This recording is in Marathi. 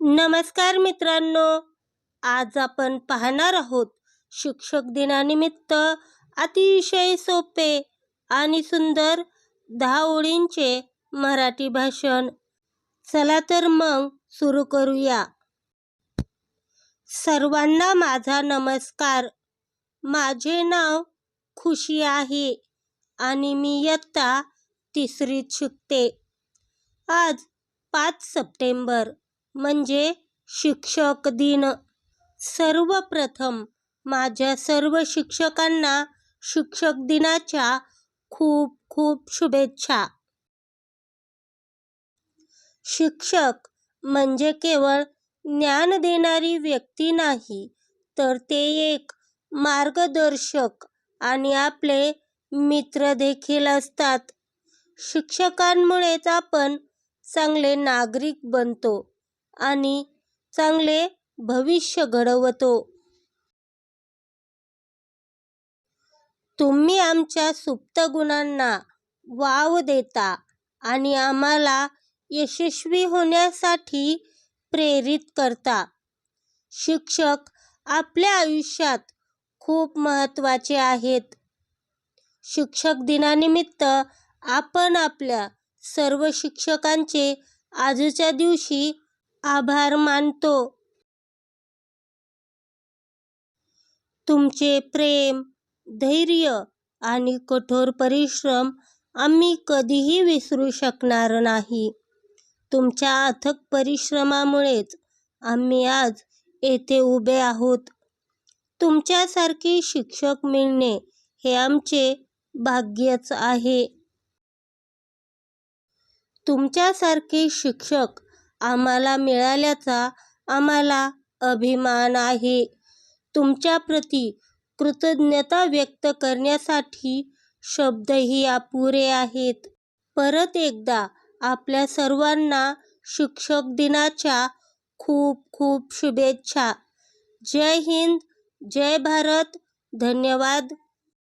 नमस्कार मित्रांनो. आज आपण पाहणार आहोत शिक्षक दिनानिमित्त अतिशय सोपे आणि सुंदर दहा ओळींचे मराठी भाषण. चला तर मग सुरू करूया. सर्वांना माझा नमस्कार. माझे नाव खुशी आहे आणि मी इयत्ता तिसरीत शिकते. आज पाच सप्टेंबर. म्हणजे शिक्षक दिन. सर्वप्रथम माझ्या सर्व शिक्षकांना शिक्षक दिनाच्या खूप खूप शुभेच्छा. शिक्षक म्हणजे केवळ ज्ञान देणारी व्यक्ती नाही तर ते एक मार्गदर्शक आणि आपले मित्र देखील असतात. शिक्षकांमुळेच आपण चांगले नागरिक बनतो. आणि चांगले भविष्य घडवतो. तुम्ही आमच्या सुप्त गुणांना वाव देता आणि आम्हाला यशस्वी होण्यासाठी प्रेरित करता. शिक्षक आपल्या आयुष्यात खूप महत्त्वाचे आहेत. शिक्षक दिनानिमित्त आपण आपल्या सर्व शिक्षकांचे आजच्या दिवशी आभार मानतो. तुमचे प्रेम धैर्य आणि कठोर परिश्रम आम्ही कधीही विसरू शकणार नाही. तुमच्या अथक परिश्रमामुळेच आम्ही आज येथे उभे आहोत. तुमच्यासारखे शिक्षक मिळणे हे आमचे भाग्यच आहे. तुमच्यासारखे शिक्षक आम्हाला मिळाल्याचा आम्हाला अभिमान आहे. तुमच्याप्रती कृतज्ञता व्यक्त करण्यासाठी शब्दही अपुरे आहेत. परत एकदा आपल्या सर्वांना शिक्षक दिनाच्या खूप खूप शुभेच्छा. जय हिंद जय भारत. धन्यवाद.